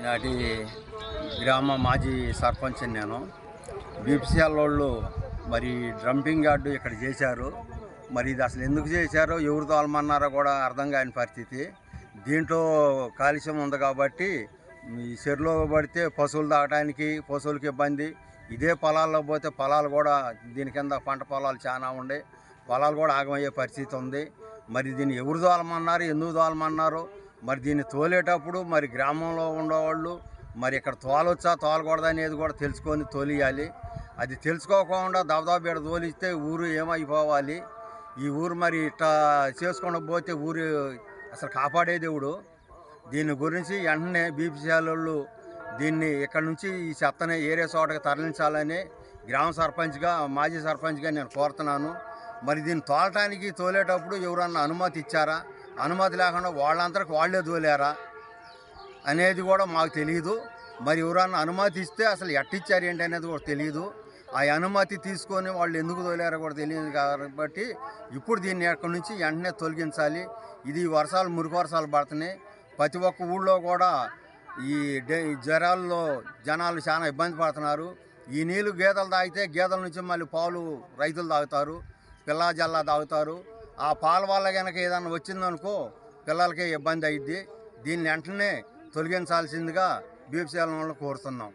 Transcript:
ఈనాటి గ్రామ మాజీ సర్పంచ్ నేను. బీపీసీఎల్ వాళ్ళు మరి డ్రంపింగ్ యార్డు ఇక్కడ చేశారు. మరి ఇది అసలు ఎందుకు చేశారో ఎవరు తోలమన్నారో కూడా అర్థం కాని పరిస్థితి. దీంట్లో కాలుష్యం ఉంది కాబట్టి ఈ చెరులో పడితే పశువులు తాగడానికి పశువులకి ఇబ్బంది. ఇదే పొలాల్లో పోతే పొలాలు కూడా దీని కింద పంట పొలాలు చాలా ఉండే. పొలాలు కూడా ఆగమయ్యే పరిస్థితి ఉంది. మరి దీన్ని ఎవరు దోలమన్నారు ఎందుకు తోలమన్నారు? మరి దీన్ని తోలేటప్పుడు మరి గ్రామంలో ఉండేవాళ్ళు మరి ఇక్కడ తోలొచ్చా తోలకూడదా అనేది కూడా తెలుసుకొని తోలియాలి. అది తెలుసుకోకుండా దబదబ తోలిస్తే ఊరు ఏమైపోవాలి. ఈ ఊరు మరి ఇట్లా చేసుకుండా పోతే ఊరు అసలు కాపాడే దేవుడు. దీని గురించి వెంటనే బీపీసీఎల్ వాళ్ళు దీన్ని ఇక్కడ నుంచి ఈ చెత్తని ఏరే చోటకి తరలించాలని గ్రామ సర్పంచ్గా మాజీ సర్పంచ్గా నేను కోరుతున్నాను. మరి దీన్ని తోలటానికి తోలేటప్పుడు ఎవరన్నా అనుమతి ఇచ్చారా? అనుమతి లేకుండా వాళ్ళంతరకు వాళ్ళే తోలారా అనేది కూడా మాకు తెలియదు మరి ఎవరన్నా అనుమతి ఇస్తే అసలు ఎట్టిచ్చారు ఏంటి అనేది కూడా తెలియదు ఆ అనుమతి తీసుకొని వాళ్ళు ఎందుకు తోలారో కూడా తెలియదు కాబట్టి ఇప్పుడు దీన్ని అక్కడి నుంచి వెంటనే తొలగించాలి. ఇది వర్షాలు మురికి వర్షాలు పడుతున్నాయి. ప్రతి ఒక్క ఊళ్ళో కూడా ఈ డే ఈ జ్వరాల్లో జనాలు చాలా ఇబ్బంది పడుతున్నారు. ఈ నీళ్ళు గేదెలు తాగితే గేదెల నుంచి మళ్ళీ పాలు రైతులు తాగుతారు. పిల్లా జల్లా తాగుతారు. ఆ పాల వల్ల కనుక ఏదైనా వచ్చిందనుకో పిల్లలకి ఇబ్బంది అయ్యిద్ది దీన్ని వెంటనే తొలగించాల్సిందిగా బీపీసీఎల్ కోరుతున్నాం.